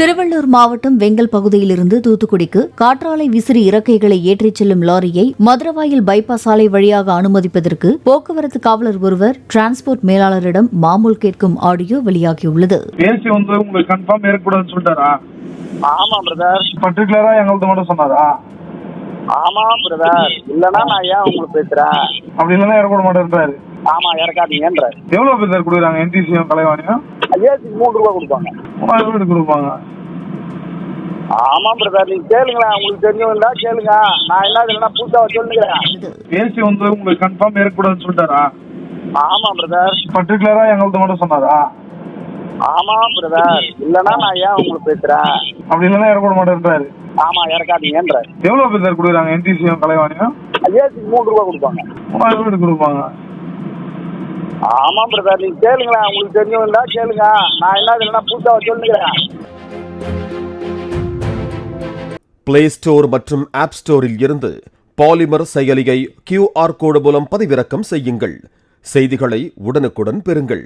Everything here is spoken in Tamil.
திருவள்ளூர் மாவட்டம் வெங்கல் பகுதியிலிருந்து தூத்துக்குடிக்கு காற்றாலை விசிறி இறக்கைகளை ஏற்றிச் செல்லும் லாரியை மதுரவாயில் பைபாஸ் சாலை வழியாக அனுமதிப்பதற்கு போக்குவரத்து காவலர் ஒருவர் டிரான்ஸ்போர்ட் மேலாளரிடம் மாமூல் கேட்கும் ஆடியோ வெளியாகியுள்ளது. ஏசி வந்து உங்களுக்கு கன்ஃபார்ம் ஏற்கக்கூடாதுன்னு சொல்லிட்டாரா? ஆமா பிரதர் பர்டிகுலரா எங்கள்ட்ட மட்டும் சொன்னாரா? ஆமா பிரதர் இல்லைன்னா நான் ஏன் உங்களுக்கு பேசுறேன்? அப்படி இல்லைன்னா ஏற்கக்கூட மாட்டேன்றாரு. ஆமா இறக்காதீங்கன்ற எவ்வளவு பேர் கொடுக்குறாங்க? என்டிசியும் கலைவாணியும் ஏசிக்கு மூணு ரூபா கொடுப்பாங்க. ரூபாய் கொடுப்பாங்க. ஆமா பிரதர் நீங்க கேளுங்களேன் உங்களுக்கு தெரிஞ்சவங்களா கேளுங்க. நான் என்ன இல்லைன்னா புதுசா சொல்லுங்கிறேன் ஏசி வந்து உங்களுக்கு கன்ஃபார்ம் ஏற்கக்கூடாதுன்னு சொல்லிட்டாரா? ஆமா பிரதர். பர்டிகுலரா எங்கள்ட்ட மட்டும் சொன்னாரா? ஆமா பிரதர். இல்லைன்னா நான் ஏன் உங்களுக்கு பேசுறேன்? அப்படி இல்லைன்னா ஏற்கக்கூட மாட்டேன்றாரு. ஆமா இறக்காதீங்கன்ற எவ்வளவு பேர் சார் கொடுக்குறாங்க என்டிசியும் கலைவாணியும் ஏசிக்கு மூணு ரூபா கொடுப்பாங்க. மூணாயிரம் ரூபாய் கொடுப்பாங்க. ஆமாம் பிரதர் நீங்க கேளுங்களேன். உங்களுக்கு தெரிஞ்சவங்களா? கேளுங்க. நான் என்ன இல்லைன்னா புதுசாக சொல்லுங்கிறேன் பிளே ஸ்டோர் மற்றும் ஆப் ஸ்டோரில் இருந்து பாலிமர் செயலியை கியூஆர் கோடு மூலம் பதிவிறக்கம் செய்யுங்கள். செய்திகளை உடனுக்குடன் பெறுங்கள்.